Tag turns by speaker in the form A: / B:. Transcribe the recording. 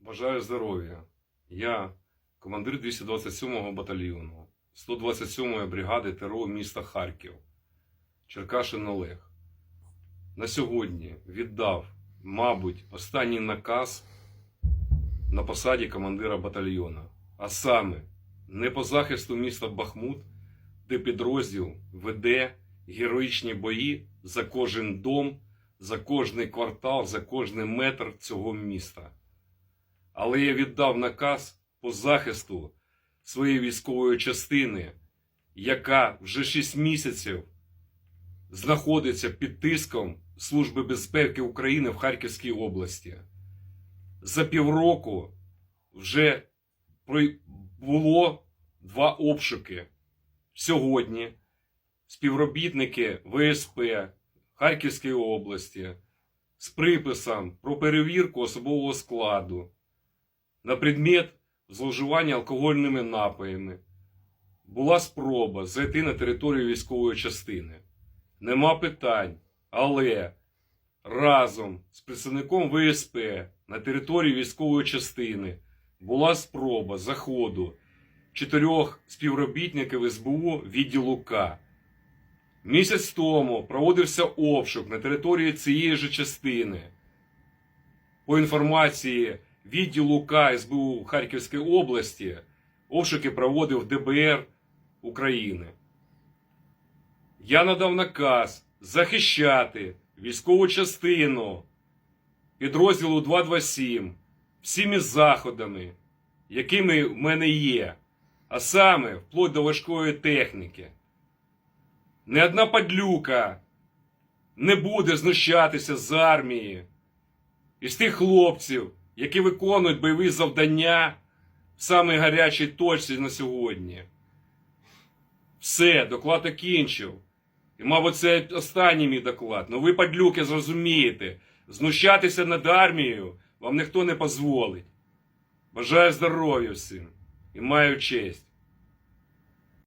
A: Бажаю здоров'я. Я командир 227-го батальйону 127-ї бригади ТРО міста Харків, Черкашин Олег. На сьогодні віддав, мабуть, останній наказ на посаді командира батальйона, а саме не по захисту міста Бахмут, де підрозділ веде героїчні бої за кожен дом, за кожний квартал, за кожний метр цього міста. Але я віддав наказ по захисту своєї військової частини, яка вже 6 місяців знаходиться під тиском Служби безпеки України в Харківській області. За півроку вже було два обшуки. Сьогодні співробітники ВСП Харківської області з приписом про перевірку особового складу на предмет зловживання алкогольними напоями. Була спроба зайти на територію військової частини. Нема питань, але разом з представником ВСП на території військової частини була спроба заходу чотирьох співробітників СБУ відділу К. Місяць тому проводився обшук на території цієї ж частини. По інформації відділу К СБУ Харківської області, обшуки проводив ДБР України. Я надав наказ захищати військову частину підрозділу 227 всіми заходами, якими в мене є, а саме вплоть до важкої техніки. Ні одна падлюка не буде знущатися з армії і з тих хлопців, які виконують бойові завдання в самій гарячій точці на сьогодні. Все, доклад окінчив. І, мабуть, це останній мій доклад. Ну ви, падлюки, зрозумієте, знущатися над армією вам ніхто не дозволить. Бажаю здоров'я всім і маю честь.